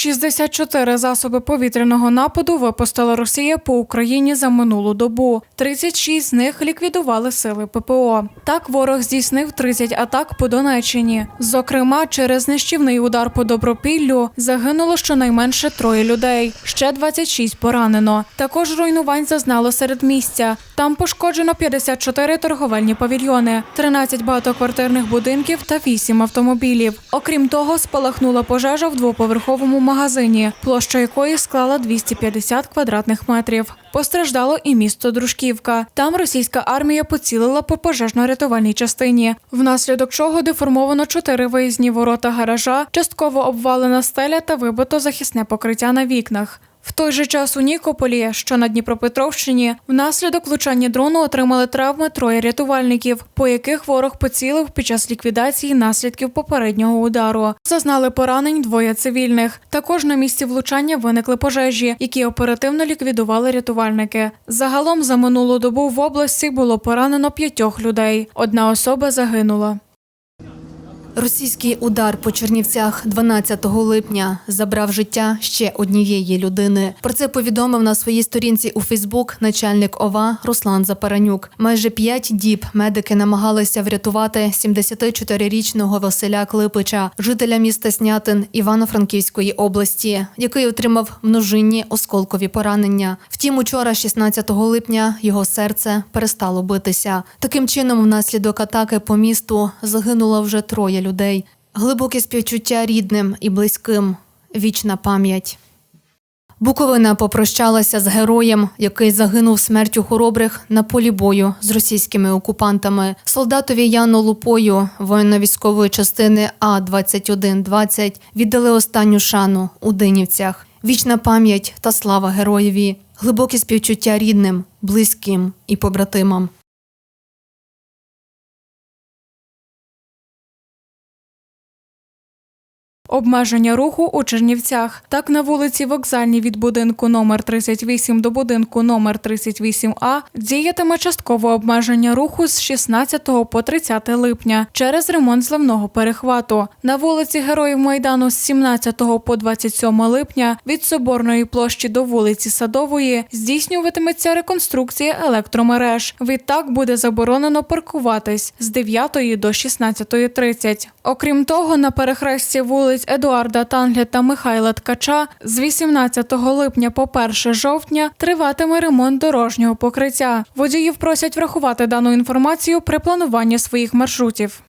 64 засоби повітряного нападу випустила Росія по Україні за минулу добу. 36 з них ліквідували сили ППО. Так ворог здійснив 30 атак по Донеччині. Зокрема, через нищівний удар по Добропіллю загинуло щонайменше троє людей. Ще 26 поранено. Також руйнувань зазнало серед місця. Там пошкоджено 54 торговельні павільйони, 13 багатоквартирних будинків та 8 автомобілів. Окрім того, спалахнула пожежа в двоповерховому магазині, площа якої склала 250 квадратних метрів. Постраждало і місто Дружківка. Там російська армія поцілила по пожежно-рятувальній частині, внаслідок чого деформовано чотири виїзні ворота гаража, частково обвалена стеля та вибито захисне покриття на вікнах. В той же час у Нікополі, що на Дніпропетровщині, внаслідок влучання дрону отримали травми троє рятувальників, по яких ворог поцілив під час ліквідації наслідків попереднього удару. Зазнали поранень двоє цивільних. Також на місці влучання виникли пожежі, які оперативно ліквідували рятувальники. Загалом за минулу добу в області було поранено п'ятьох людей. Одна особа загинула. Російський удар по Чернівцях 12 липня забрав життя ще однієї людини. Про це повідомив на своїй сторінці у Фейсбук начальник ОВА Руслан Запаранюк. Майже п'ять діб медики намагалися врятувати 74-річного Василя Клипича, жителя міста Снятин Івано-Франківської області, який отримав множинні осколкові поранення. Втім, учора, 16 липня, його серце перестало битися. Таким чином, внаслідок атаки по місту загинуло вже троє людей. Глибоке співчуття рідним і близьким. Вічна пам'ять. Буковина попрощалася з героєм, який загинув смертю хоробрих на полі бою з російськими окупантами. Солдатові Яну Лупою, воєнно-військової частини А 2120 віддали останню шану у Динівцях. Вічна пам'ять та слава героєві, глибоке співчуття рідним, близьким і побратимам. Обмеження руху у Чернівцях. Так на вулиці Вокзальній від будинку номер 38 до будинку номер 38А діятиме часткове обмеження руху з 16 по 30 липня через ремонт зливного перехвату. На вулиці Героїв Майдану з 17 по 27 липня від Соборної площі до вулиці Садової здійснюватиметься реконструкція електромереж. Відтак буде заборонено паркуватись з 9 до 16.30. Окрім того, на перехресті вулиць Едуарда Тангля та Михайла Ткача з 18 липня по 1 жовтня триватиме ремонт дорожнього покриття. Водіїв просять врахувати дану інформацію при плануванні своїх маршрутів.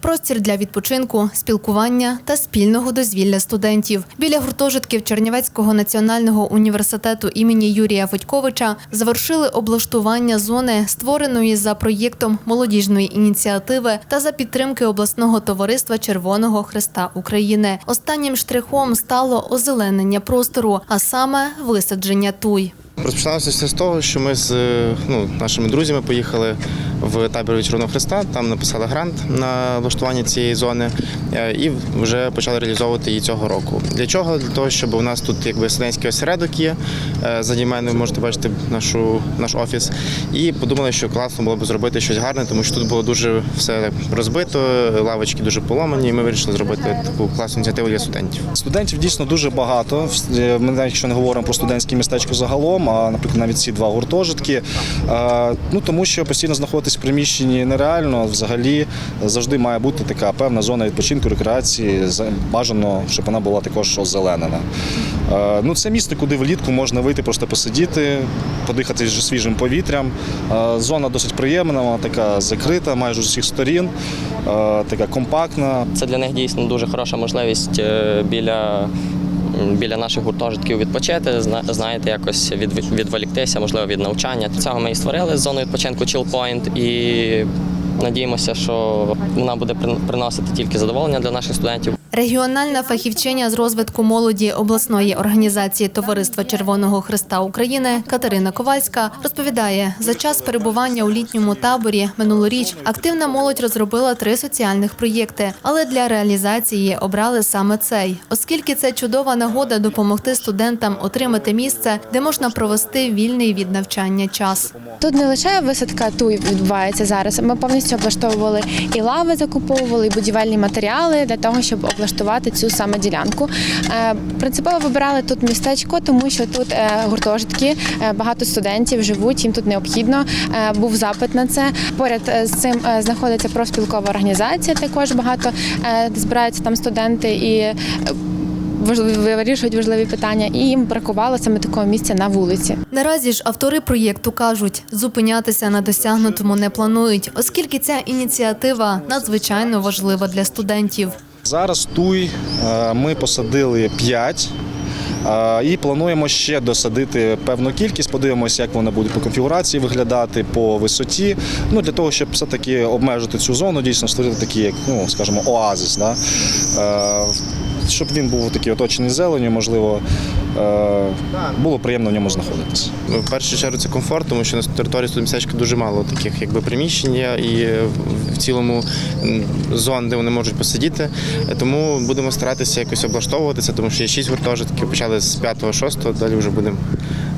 Простір для відпочинку, спілкування та спільного дозвілля студентів. Біля гуртожитків Чернівецького національного університету імені Юрія Федьковича завершили облаштування зони, створеної за проєктом молодіжної ініціативи та за підтримки обласного товариства Червоного Христа України. Останнім штрихом стало озеленення простору, а саме висадження туй. Розпочиналося все з того, що ми з е, ну, нашими друзями поїхали в табір Червоного Христа, там написали грант на влаштування цієї зони е, і вже почали реалізовувати її цього року. Для чого? Для того, щоб у нас тут якби студентський осередок є. е, Заді мене ви можете бачити нашу, наш офіс. І подумали, що класно було б зробити щось гарне, тому що тут було дуже все розбито, лавочки дуже поломані, і ми вирішили зробити таку класну ініціативу для студентів. Студентів дійсно дуже багато. Е, Ми навіть якщо не говоримо про студентське містечко загалом, а наприклад навіть ці два гуртожитки. Ну тому що постійно знаходитись в приміщенні нереально. Взагалі завжди має бути така певна зона відпочинку, рекреації. Бажано, щоб вона була також озеленена. Е, Ну це місце, куди влітку можна вийти, просто посидіти, подихати свіжим повітрям. Е, Зона досить приємна, вона така закрита, майже з усіх сторін, е, така компактна. Це для них дійсно дуже хороша можливість біля, біля наших гуртожитків відпочити, зна- знаєте, якось від, відволіктися, можливо, від навчання. Цього ми і створили зону відпочинку Chill Point і надіємося, що вона буде приносити тільки задоволення для наших студентів. Регіональна фахівчиня з розвитку молоді обласної організації Товариства Червоного Христа України Катерина Ковальська розповідає, за час перебування у літньому таборі минулоріч активна молодь розробила три соціальних проєкти, але для реалізації обрали саме цей, оскільки це чудова нагода допомогти студентам отримати місце, де можна провести вільний від навчання час. Тут не лише висадка туй відбувається зараз. Ми повністю повністю облаштовували і лави, закуповували, і будівельні матеріали для того, щоб облаштувати цю саме ділянку. Е, Принципово вибирали тут містечко, тому що тут е, гуртожитки, е, багато студентів живуть, їм тут необхідно. Був запит на це. Поряд з цим знаходиться профспілкова організація. Також багато збираються там студенти і. Е, важливі- Вирішують важливі питання, і їм бракувало саме такого місця на вулиці. Наразі ж автори проєкту кажуть, зупинятися на досягнутому не планують, оскільки ця ініціатива надзвичайно важлива для студентів. Зараз туй е, ми посадили 5. І плануємо ще досадити певну кількість. Подивимося, як вона буде по конфігурації виглядати, по висоті. Ну для того, щоб все-таки обмежити цю зону, дійсно створити такий, як ну скажімо, оазис. Да? Щоб він був такий оточений зеленю, можливо, е, було приємно в ньому знаходитися. Ну, В першу чергу це комфорт, тому що на території студмістечка дуже мало таких якби приміщень і в цілому зон, де вони можуть посидіти. Тому будемо старатися якось облаштовуватися, тому що є шість гуртожитків, почали з 5-6, далі вже будемо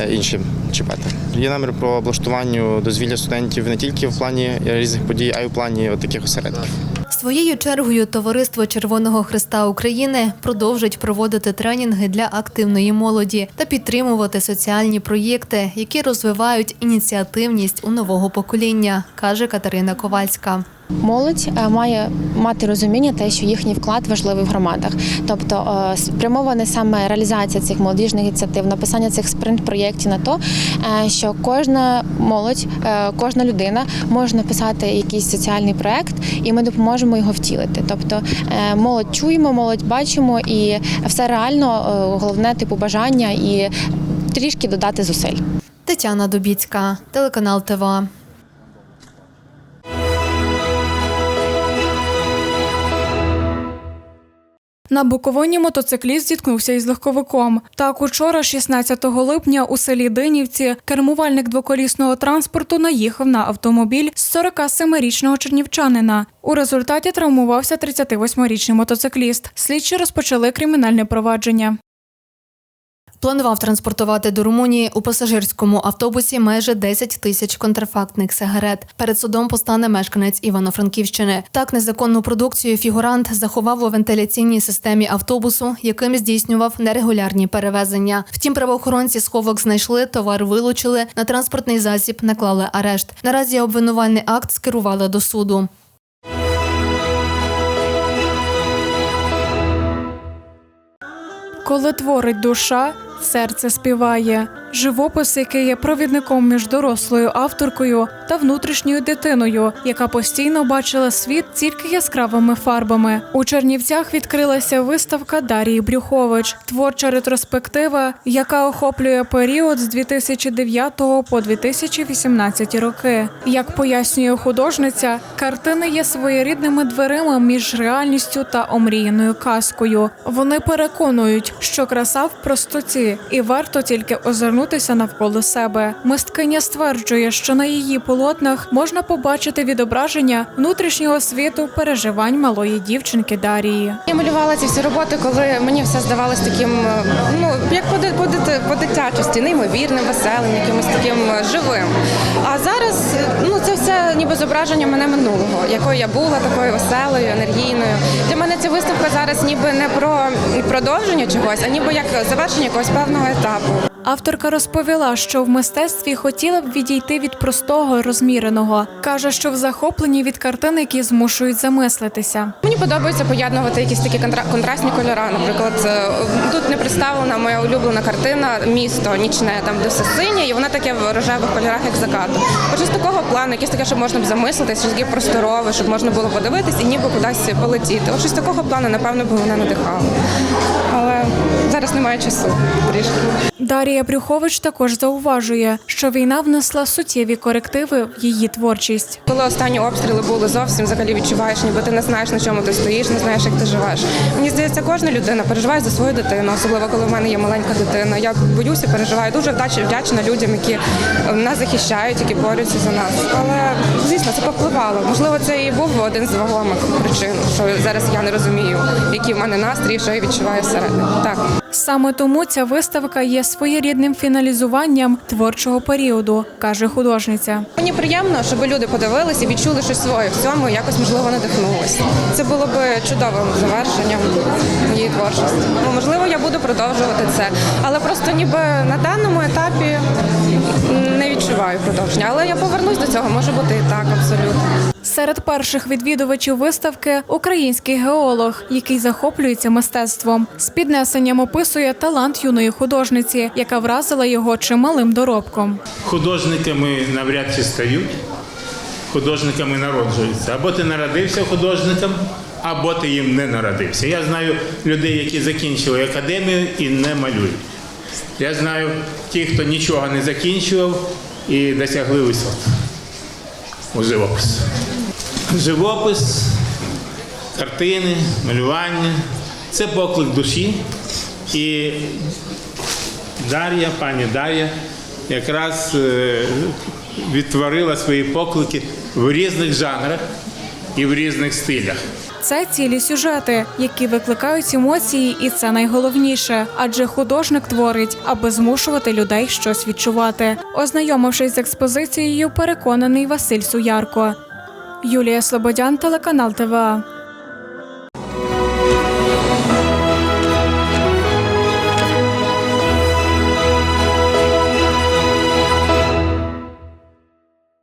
е, інші чіпати. Є намір по облаштуванню дозвілля студентів не тільки в плані різних подій, а й у плані таких осередків. Своєю чергою Товариство Червоного Христа України продовжить проводити тренінги для активної молоді та підтримувати соціальні проєкти, які розвивають ініціативність у нового покоління, каже Катерина Ковальська. Молодь е, має мати розуміння, те, що їхній вклад важливий в громадах, тобто е, спрямована саме реалізація цих молодіжних ініціатив, написання цих спринт-проєктів на то, е, що кожна молодь, кожна людина може написати якийсь соціальний проєкт, і ми допоможемо його втілити. Тобто молодь чуємо, молодь бачимо, і все реально головне типу бажання і трішки додати зусиль. Тетяна Дубіцька, телеканал ТВА. На Буковині мотоцикліст зіткнувся із легковиком. Так, учора, 16 липня, у селі Динівці, кермувальник двоколісного транспорту наїхав на автомобіль з 47-річного чернівчанина. У результаті травмувався 38-річний мотоцикліст. Слідчі розпочали кримінальне провадження. Планував транспортувати до Румунії у пасажирському автобусі майже 10 тисяч контрафактних сигарет. Перед судом постане мешканець Івано-Франківщини. Так незаконну продукцію фігурант заховав у вентиляційній системі автобусу, яким здійснював нерегулярні перевезення. Втім, правоохоронці сховок знайшли, товар вилучили, на транспортний засіб наклали арешт. Наразі обвинувальний акт скерували до суду. Коли творить душа, серце співає. Живопис, який є провідником між дорослою авторкою та внутрішньою дитиною, яка постійно бачила світ тільки яскравими фарбами. У Чернівцях відкрилася виставка Дарії Брюхович, творча ретроспектива, яка охоплює період з 2009 по 2018 роки. Як пояснює художниця, картини є своєрідними дверима між реальністю та омріяною казкою. Вони переконують, що краса в простоті, і варто тільки озирнутися навколо себе. Мисткиня стверджує, що на її полотнах можна побачити відображення внутрішнього світу переживань малої дівчинки Дарії. Я малювала ці всі роботи, коли мені все здавалось таким, е, ну як по, ди- по, дитячості, неймовірним, веселим, якимось таким е, живим. А зараз е, ну це все ніби зображення мене минулого, якою я була, такою веселою, енергійною. Для мене ця виставка зараз ніби не про продовження чогось, а ніби як завершення якогось певного етапу. Авторка розповіла, що в мистецтві хотіла б відійти від простого розміреного. каже, що в захопленні від картин, які змушують замислитися. Мені подобається поєднувати якісь такі контра- контрастні кольори. Наприклад, е, тут не представлена моя улюблена картина Місто нічне, там де все синє, і вона таке в рожевих кольорах, як закату. Хоча з такого плану, якесь таке, щоб можна б замислитись, щось таке просторове, щоб можна було подивитись і ніби кудись полетіти. От щось такого плану, напевно, би мене надихало. Але зараз немає часу трішки. Дарія Брюхович також зауважує, що війна внесла суттєві корективи в її творчість. Коли останні обстріли були зовсім взагалі відчуваєш, ніби ти не знаєш на чому ти стоїш, не знаєш, як ти живеш. Мені здається, кожна людина переживає за свою дитину, особливо коли в мене є маленька дитина. Я боюся, переживаю. Дуже вдячна людям, які е, нас захищають, які борються за нас. Але звісно, це повпливало. Можливо, це і був один з вагомих причин, що зараз я не розумію, який в мене настрій, що я відчуваю всередині. Так. Саме тому ця виставка є своєрідним фіналізуванням творчого періоду, каже художниця. Мені приємно, щоб люди подивилися і відчули щось своє в цьому, якось можливо надихнулися. Це було б чудовим завершенням моєї творчості. Можливо, я буду продовжувати це, але просто ніби на даному етапі не відчуваю продовження. Але я повернусь до цього, може бути і так, абсолютно. Серед перших відвідувачів виставки український геолог, який захоплюється мистецтвом. З піднесенням описує талант юної художниці, яка вразила його чималим доробком. Художниками навряд чи стають, художниками народжуються. Або ти народився художником, або ти їм не народився. Я знаю людей, які закінчили академію і не малюють. Я знаю ті, хто нічого не закінчував і досягли висот у живопису. Живопис, картини, малювання це поклик душі. І Дар'я, пані Дар'я, якраз е, відтворила свої поклики в різних жанрах і в різних стилях. Це цілі сюжети, які викликають емоції, і це найголовніше, адже художник творить, аби змушувати людей щось відчувати. Ознайомившись з експозицією, переконаний Василь Суярко. Юлія Слободян, телеканал ТВА.